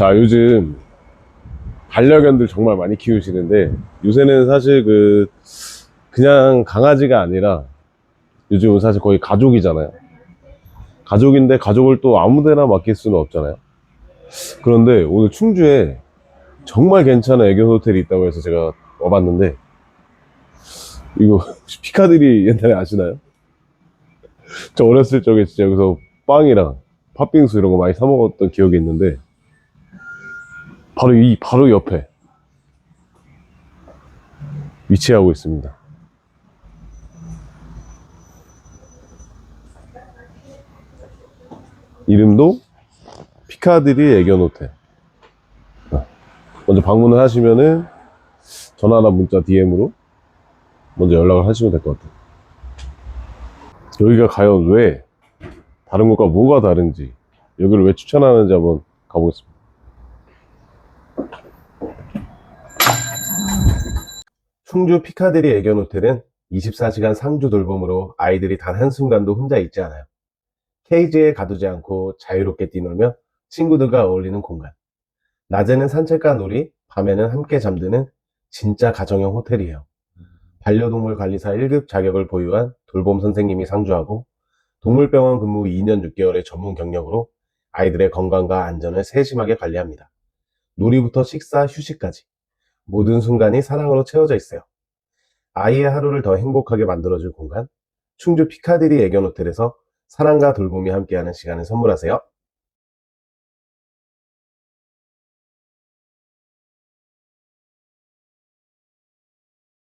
자, 요즘 반려견들 정말 많이 키우시는데 요새는 사실 그 그냥 강아지가 아니라 요즘은 사실 거의 가족이잖아요. 가족인데 가족을 또 아무데나 맡길 수는 없잖아요. 그런데 오늘 충주에 정말 괜찮은 애견 호텔이 있다고 해서 제가 와봤는데 이거 피카들이 옛날에 아시나요? 저 어렸을 적에 진짜 여기서 빵이랑 팥빙수 이런 거 많이 사 먹었던 기억이 있는데 바로 이 바로 옆에 위치하고 있습니다. 이름도 피카드리 애견 호텔. 아, 먼저 방문을 하시면은 전화나 문자 DM으로 먼저 연락을 하시면 될 것 같아요. 여기가 과연 왜 다른 곳과 뭐가 다른지 여기를 왜 추천하는지 한번 가보겠습니다. 충주 피카데리 애견 호텔은 24시간 상주 돌봄으로 아이들이 단 한순간도 혼자 있지 않아요. 케이지에 가두지 않고 자유롭게 뛰놀며 친구들과 어울리는 공간. 낮에는 산책과 놀이, 밤에는 함께 잠드는 진짜 가정형 호텔이에요. 반려동물 관리사 1급 자격을 보유한 돌봄 선생님이 상주하고 동물병원 근무 2년 6개월의 전문 경력으로 아이들의 건강과 안전을 세심하게 관리합니다. 놀이부터 식사, 휴식까지 모든 순간이 사랑으로 채워져 있어요. 아이의 하루를 더 행복하게 만들어줄 공간 충주 피카디리 애견 호텔에서 사랑과 돌봄이 함께하는 시간을 선물하세요.